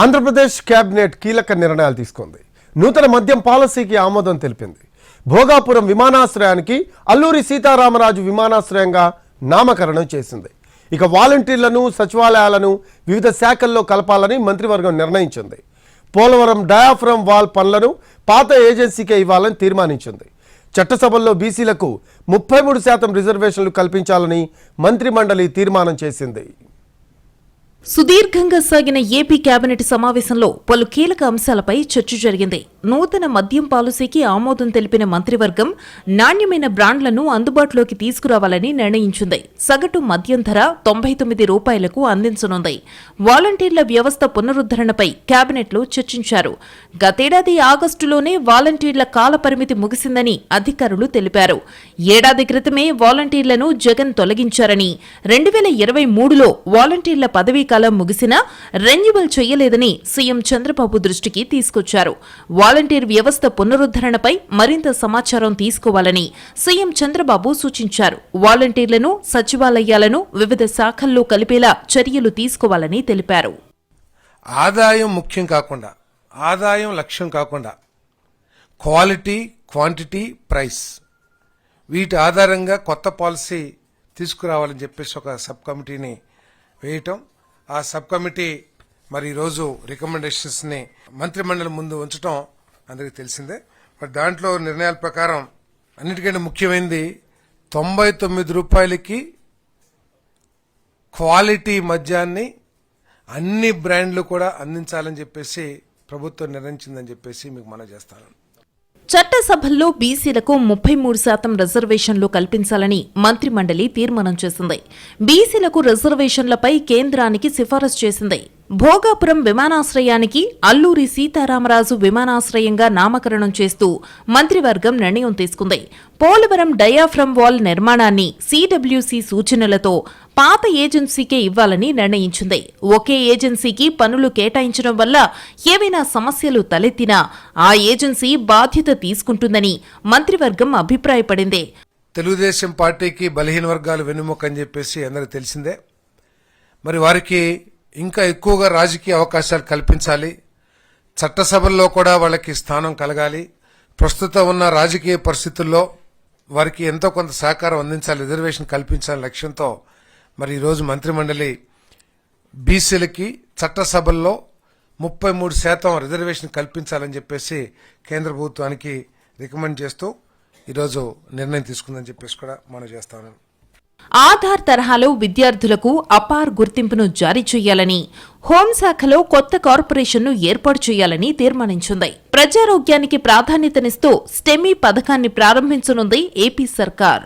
Andhra Pradesh cabinet కీలక నిర్ణయాలు తీసుకుంది. నూతన మద్యం పాలసీకి ఆమోదం తెలిపింది. భోగాపురం విమానాశ్రయానికి అల్లూరి సీతారామరాజు విమానాశ్రయంగా నామకరణం చేసింది. ఇక వాలంటీర్లను సచివాలయాలను వివిధ శాఖల్లో కలపాలని మంత్రివర్గం నిర్ణయించింది. పోలవరం డయాఫ్రమ్ వాల్ పనులను పాత ఏజెన్సీకే ఇవ్వాలని తీర్మానించింది. చట్టసభల్లో బీసీలకు ముప్పై మూడు శాతం రిజర్వేషన్లు కల్పించాలని మంత్రిమండలి తీర్మానం చేసింది. సుదీర్ఘంగా సాగిన ఏపీ కేబినెట్ సమావేశంలో పలు కీలక అంశాలపై చర్చ జరిగింది. నూతన మద్యం పాలసీకి ఆమోదం తెలిపిన మంత్రివర్గం నాణ్యమైన బ్రాండ్లను అందుబాటులోకి తీసుకురావాలని నిర్ణయించింది. సగటు మద్యం ధర తొంభై తొమ్మిది రూపాయలకు అందించనుంది. వాలంటీర్ల వ్యవస్థ పునరుద్ధరణపై కేబినెట్లో చర్చించారు. గతేడాది ఆగస్టులోనే వాలంటీర్ల కాలపరిమితి ముగిసిందని అధికారులు తెలిపారు. ఏడాది క్రితమే వాలంటీర్లను జగన్ తొలగించారని రెండు వేల ఇరవై మూడులో వాలంటీర్ల పదవీ కాలం ముగిసినా రెన్యువల్ చేయలేదని సీఎం చంద్రబాబు దృష్టికి తీసుకొచ్చారు. వాలంటీర్ వ్యవస్థ పునరుద్ధరణపై మరింత సమాచారం తీసుకోవాలని సీఎం చంద్రబాబు సూచించారు. వాలంటీర్లను సచివాలయాలను వివిధ శాఖల్లో కలిపేలా చర్యలు తీసుకోవాలని తెలిపారు. ఆదాయం ముఖ్యం కాకుండా ఆదాయం లక్ష్యం కాకుండా క్వాలిటీ క్వాంటిటీ ప్రైస్ వీటి ఆధారంగా కొత్త పాలసీ తీసుకురావాలని చెప్పేసి ఒక సబ్ కమిటీని వేయటం ఆ సబ్ కమిటీ మరి ఈరోజు రికమెండేషన్స్ని మంత్రిమండలి ముందు ఉంచడం అందరికీ తెలిసిందే. మరి దాంట్లో నిర్ణయాల ప్రకారం అన్నిటికంటే ముఖ్యమైనది తొంభై తొమ్మిది రూపాయలకి క్వాలిటీ మద్యాన్ని అన్ని బ్రాండ్లు కూడా అందించాలని చెప్పేసి ప్రభుత్వం నిర్ణయించిందని చెప్పేసి మీకు మనం చేస్తాను. చట్టసభల్లో బీసీలకు ముప్పై మూడు శాతం రిజర్వేషన్లు కల్పించాలని మంత్రిమండలి తీర్మానం చేసింది. బీసీలకు రిజర్వేషన్లపై కేంద్రానికి సిఫారసు చేసింది. భోగాపురం విమానాశ్రయానికి అల్లూరి సీతారామరాజు విమానాశ్రయంగా నామకరణం చేస్తూ మంత్రివర్గం నిర్ణయం తీసుకుంది. పోలవరం డయాఫ్రమ్ వాల్ నిర్మాణాన్ని సీడబ్ల్యూసీ సూచనలతో పాత ఏజెన్సీకే ఇవ్వాలని నిర్ణయించింది. ఒకే ఏజెన్సీకి పనులు కేటాయించడం వల్ల ఏవైనా సమస్యలు తలెత్తినా ఆ ఏజెన్సీ బాధ్యత తీసుకుంటుందని మంత్రివర్గం అభిప్రాయపడింది. తెలుగుదేశం పార్టీకి బలహీన వర్గాలు వెన్నుముక అని చెప్పేసి అందరికి తెలిసిందే. మరి వారికి ఇంకా ఎక్కువగా రాజకీయ అవకాశాలు కల్పించాలి. చట్టసభల్లో కూడా వాళ్ళకి స్థానం కలగాలి. ప్రస్తుతం ఉన్న రాజకీయ పరిస్థితుల్లో వారికి ఎంతో కొంత సహకారం అందించాలి రిజర్వేషన్ కల్పించాలనే లక్ష్యంతో మరి ఈరోజు మంత్రిమండలి బీసీలకి చట్టసభల్లో ముప్పై మూడు శాతం రిజర్వేషన్ కల్పించాలని చెప్పేసి కేంద్ర ప్రభుత్వానికి రికమెండ్ చేస్తూ ఈరోజు నిర్ణయం తీసుకుందని చెప్పేసి కూడా మనం చేస్తాను ఆధార్ తరహాలో విద్యార్థులకు అపార్ గుర్తింపును జారీ చేయాలని హోంశాఖలో కొత్త కార్పొరేషన్ను ఏర్పాటు చేయాలని తీర్మానించింది. ప్రజారోగ్యానికి ప్రాధాన్యతనిస్తూ స్టెమీ పథకాన్ని ప్రారంభించనుంది ఏపీ సర్కార్.